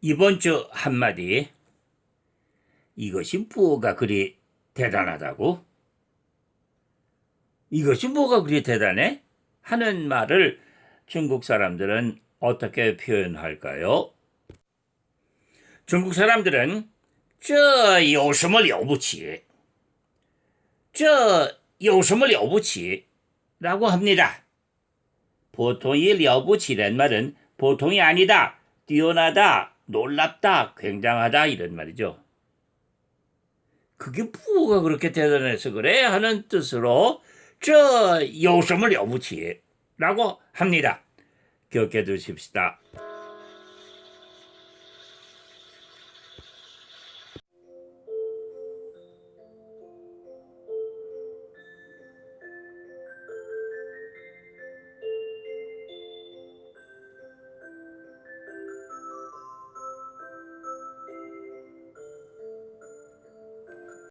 이번 주 한마디. 이것이 뭐가 그리 대단하다고? 이것이 뭐가 그리 대단해? 하는 말을 중국 사람들은 어떻게 표현할까요? 중국 사람들은 这有什么了不起?这有什么了不起? 라고 합니다. 보통이 了不起란 말은 보통이 아니다, 뛰어나다, 놀랍다, 굉장하다 이런 말이죠. 그게 부호가 그렇게 대단해서 그래 하는 뜻으로 저 요섬을 여부치라고 합니다. 기억해 두십시다.